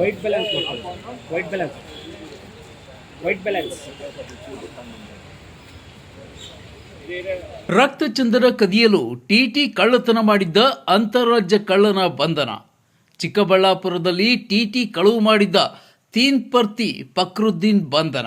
White balance white balance white balance ರಕ್ತಚಂದನ ಕದಿಯಲು TT ಕಳ್ಳತನ ಮಾಡಿದ್ದ ಅಂತಾರಾಜ್ಯ ಕಳ್ಳನ ಬಂಧನ. ಚಿಕ್ಕಬಳ್ಳಾಪುರದಲ್ಲಿ ಟಿಟಿ ಕಳುವು ಮಾಡಿದ್ದ ತೀನ್ ಪರ್ತಿ ಫಕ್ರುದ್ದೀನ್ ಬಂಧನ.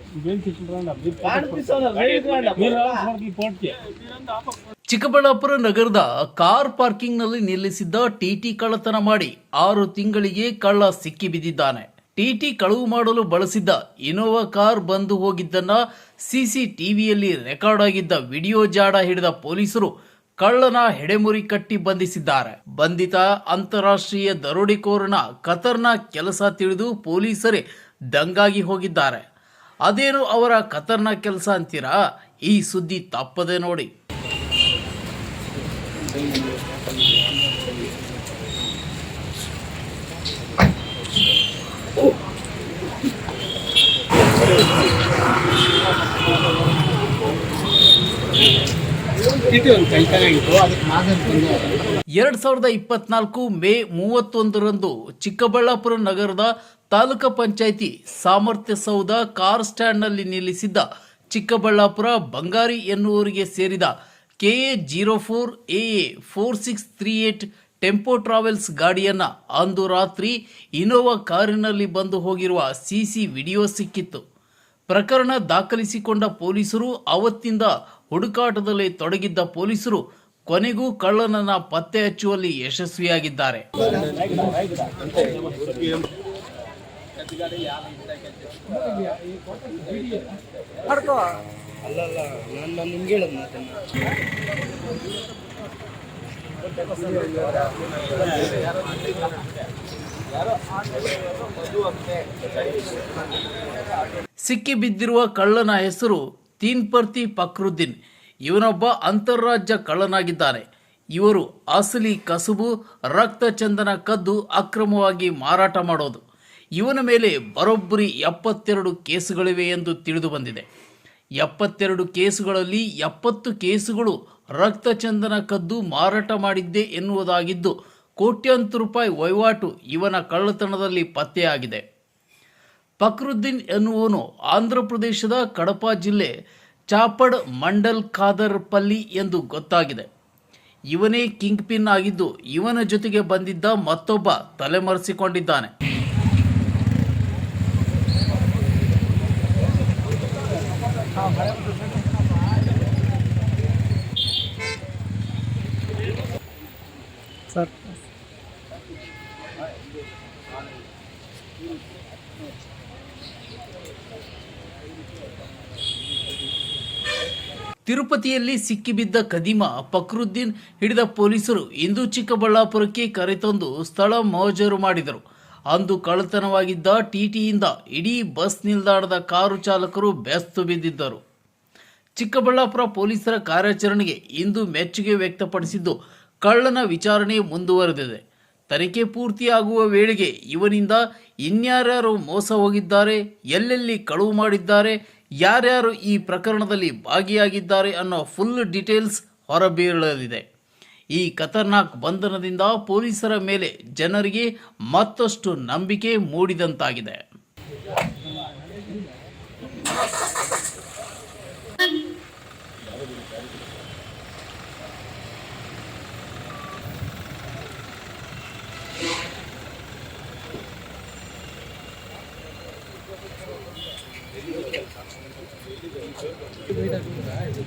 ಚಿಕ್ಕಬಳ್ಳಾಪುರ ನಗರದ ಕಾರ್ ಪಾರ್ಕಿಂಗ್ನಲ್ಲಿ ನಿಲ್ಲಿಸಿದ್ದ ಟಿಟಿ ಕಳ್ಳತನ ಮಾಡಿ ಆರು ತಿಂಗಳಿಗೆ ಕಳ್ಳ ಸಿಕ್ಕಿ ಬಿದ್ದಿದ್ದಾನೆ. ಟಿಟಿ ಕಳುವು ಮಾಡಲು ಬಳಸಿದ್ದ ಇನೋವಾ ಕಾರ್ ಬಂದು ಹೋಗಿದ್ದನ್ನ ಸಿಸಿಟಿವಿಯಲ್ಲಿ ರೆಕಾರ್ಡ್ ಆಗಿದ್ದ ವಿಡಿಯೋ ಜಾಡ ಹಿಡಿದ ಪೊಲೀಸರು ಕಳ್ಳನ ಹೆಡೆಮುರಿ ಕಟ್ಟಿ ಬಂಧಿಸಿದ್ದಾರೆ. ಬಂಧಿತ ಅಂತಾರಾಷ್ಟ್ರೀಯ ದರೋಡೆಕೋರನ ಕತರ್ನ ಕೆಲಸ ತಿಳಿದು ಪೊಲೀಸರೇ ದಂಗಾಗಿ ಹೋಗಿದ್ದಾರೆ. ಅದೇನು ಅವರ ಕತರ್ನ ಕೆಲಸ ಅಂತೀರಾ? ಈ ಸುದ್ದಿ ತಪ್ಪದೆ ನೋಡಿ. ಎರಡ್ ಸಾವಿರದ ಇಪ್ಪತ್ನಾಲ್ಕು ಮೇ ಮೂವತ್ತೊಂದರಂದು ಚಿಕ್ಕಬಳ್ಳಾಪುರ ನಗರದ ತಾಲೂಕು ಪಂಚಾಯಿತಿ ಸಾಮರ್ಥ್ಯ ಸೌಧ ಕಾರ್ ಸ್ಟ್ಯಾಂಡ್ನಲ್ಲಿ ನಿಲ್ಲಿಸಿದ್ದ ಚಿಕ್ಕಬಳ್ಳಾಪುರ ಬಂಗಾರಿ ಎನ್ನುವರಿಗೆ ಸೇರಿದ KA zero four A four six three eight tempo travels ಗಾಡಿಯನ್ನು ಅಂದು ರಾತ್ರಿ ಇನೋವಾ ಕಾರಿನಲ್ಲಿ ಬಂದು ಹೋಗಿರುವ ಸಿಸಿ ವಿಡಿಯೋ ಸಿಕ್ಕಿತ್ತು. ಪ್ರಕರಣ ದಾಖಲಿಸಿಕೊಂಡ ಪೊಲೀಸರು ಅವತ್ತಿಂದ ಹುಡುಕಾಟದಲ್ಲಿ ತೊಡಗಿದ್ದ ಪೊಲೀಸರು ಕೊನೆಗೂ ಕಳ್ಳನನ್ನ ಪತ್ತೆ ಹಚ್ಚುವಲ್ಲಿ ಯಶಸ್ವಿಯಾಗಿದ್ದಾರೆ. ಅಲ್ಲಲ್ಲ ಬಿದ್ದಿರುವ ಕಳ್ಳನ ಹೆಸರು ತೀನ್ಪರ್ತಿ ಫಕ್ರುದ್ದೀನ್. ಇವನೊಬ್ಬ ಅಂತಾರಾಜ್ಯ ಕಳ್ಳನಾಗಿದ್ದಾನೆ. ಇವರು ಅಸಲಿ ಕಸುಬು, ರಕ್ತ ಚಂದನ ಕದ್ದು ಅಕ್ರಮವಾಗಿ ಮಾರಾಟ ಮಾಡೋದು. ಇವನ ಮೇಲೆ ಬರೋಬ್ಬರಿ ಎಪ್ಪತ್ತೆರಡು ಕೇಸುಗಳಿವೆ ಎಂದು ತಿಳಿದು ಬಂದಿದೆ. ಎಪ್ಪತ್ತೆರಡು ಕೇಸುಗಳಲ್ಲಿ ಎಪ್ಪತ್ತು ಕೇಸುಗಳು ರಕ್ತ ಚಂದನ ಕದ್ದು ಮಾರಾಟ ಮಾಡಿದ್ದೆ ಎನ್ನುವುದಾಗಿದ್ದು ಕೋಟ್ಯಾಂತರ ರೂಪಾಯಿ ವಹಿವಾಟು ಇವನ ಕಳ್ಳತನದಲ್ಲಿ ಪತ್ತೆಯಾಗಿದೆ. ಫಕ್ರುದ್ದೀನ್ ಎನ್ನುವನು ಆಂಧ್ರಪ್ರದೇಶದ ಕಡಪ ಜಿಲ್ಲೆ ಚಾಪಡ್ ಮಂಡಲ್ ಖಾದರ್ ಪಲ್ಲಿ ಎಂದು ಗೊತ್ತಾಗಿದೆ. ಇವನೇ ಕಿಂಗ್ ಪಿನ್ ಆಗಿದ್ದು ಇವನ ಜೊತೆಗೆ ಬಂದಿದ್ದ ಮತ್ತೊಬ್ಬ ತಲೆಮರೆಸಿಕೊಂಡಿದ್ದಾನೆ. ಸರ್ ತಿರುಪತಿಯಲ್ಲಿ ಸಿಕ್ಕಿಬಿದ್ದ ಕದಿಮ ಫಕ್ರುದ್ದೀನ್ ಹಿಡಿದ ಪೊಲೀಸರು ಇಂದು ಚಿಕ್ಕಬಳ್ಳಾಪುರಕ್ಕೆ ಕರೆತಂದು ಸ್ಥಳ ಮೋಜರು ಮಾಡಿದರು. ಅಂದು ಕಳ್ಳತನವಾಗಿದ್ದ ಟಿಟಿಯಿಂದ ಇಡೀ ಬಸ್ ನಿಲ್ದಾಣದ ಕಾರು ಚಾಲಕರು ಬೆಸ್ತು ಬಿದ್ದಿದ್ದರು. ಚಿಕ್ಕಬಳ್ಳಾಪುರ ಪೊಲೀಸರ ಕಾರ್ಯಾಚರಣೆಗೆ ಇಂದು ಮೆಚ್ಚುಗೆ ವ್ಯಕ್ತಪಡಿಸಿದ್ದು ಕಳ್ಳನ ವಿಚಾರಣೆ ಮುಂದುವರೆದಿದೆ. ತನಿಖೆ ಪೂರ್ತಿಯಾಗುವ ವೇಳೆಗೆ ಇವನಿಂದ ಇನ್ಯಾರ್ಯಾರು ಮೋಸ ಹೋಗಿದ್ದಾರೆ, ಎಲ್ಲೆಲ್ಲಿ ಕಳುವು ಮಾಡಿದ್ದಾರೆ, ಯಾರ್ಯಾರು ಈ ಪ್ರಕರಣದಲ್ಲಿ ಭಾಗಿಯಾಗಿದ್ದಾರೆ ಅನ್ನೋ ಫುಲ್ ಡೀಟೇಲ್ಸ್ ಹೊರಬೀಳಲಿದೆ. ಈ ಖತರ್ನಾಕ್ ಬಂಧನದಿಂದ ಪೊಲೀಸರ ಮೇಲೆ ಜನರಿಗೆ ಮತ್ತಷ್ಟು ನಂಬಿಕೆ ಮೂಡಿದಂತಾಗಿದೆ. ಇದು بیٹಾಗ್ತಾ ಇದೆ